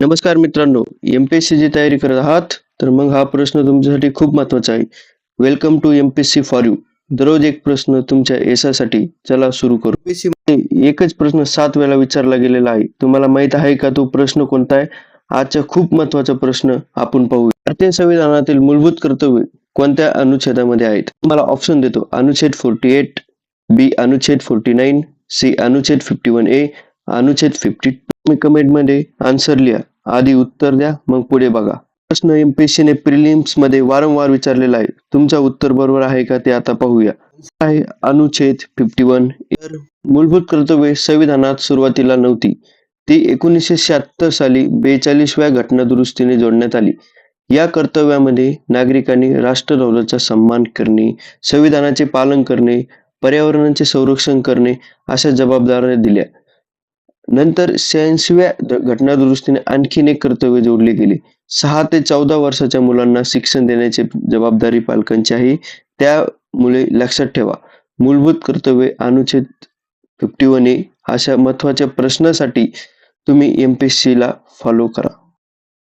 नमस्कार मित्रांनो M P S सीची तयारी करत आहात तर मग हा प्रश्न तुमच्यासाठी खूप महत्त्वाचा आहे. Welcome to M P S C for you दररोज एक प्रश्न तुमच्या एसासाठी चला सुरू करू. एमपीएससी मध्ये एकच प्रश्न सात वेळा विचारला गेलेला आहे. तुम्हाला माहीत आहे का तो प्रश्न कोणता आहे? आजचा खूप महत्त्वाचा प्रश्न आपण पाहू भारतीय संविधानातील मूलभूत कर्तव्य कोणत्या अनुच्छेदामध्ये आहेत? तुम्हाला ऑप्शन देतो. अनुच्छेद फोर्टी एट बी अनुच्छेद फोर्टी नाईन सी अनुच्छेद फिफ्टी वन ए अनुच्छेद फिफ्टी तुम्ही कमेंटमध्ये आन्सर लिहा. आधी उत्तर द्या मग पुढे बघा. प्रश्न एमपीएससी ने प्रिलिम्समध्ये वारंवार विचारलेला आहे. तुमचा उत्तर बरोबर आहे का ते आता पाहूया. आहे अनुच्छेद फिफ्टी वन मूलभूत कर्तव्ये संविधानात सुरुवातीला नव्हती. ती एकोणीसशे शहात्तर साली बेचाळीसव्या घटना दुरुस्तीने जोडण्यात आली. या कर्तव्यामध्ये नागरिकांनी राष्ट्रध्वजाचा सन्मान करणे संविधानाचे पालन करणे पर्यावरणाचे संरक्षण करणे अशा जबाबदाऱ्या दिल्या. नंतर शहाऐंशीव्या घटनादुरुस्तीने घटना दुरुस्तीने आणखीन एक कर्तव्य जोडले गेले. सहा ते चौदा वर्षाच्या मुलांना शिक्षण देण्याची जबाबदारी पालकांची आहे. त्यामुळे लक्षात ठेवा. मूलभूत कर्तव्य अनुच्छेद फिफ्टी वन ए अशा महत्त्वाच्या प्रश्नासाठी तुम्ही एम पी एस ला फॉलो करा.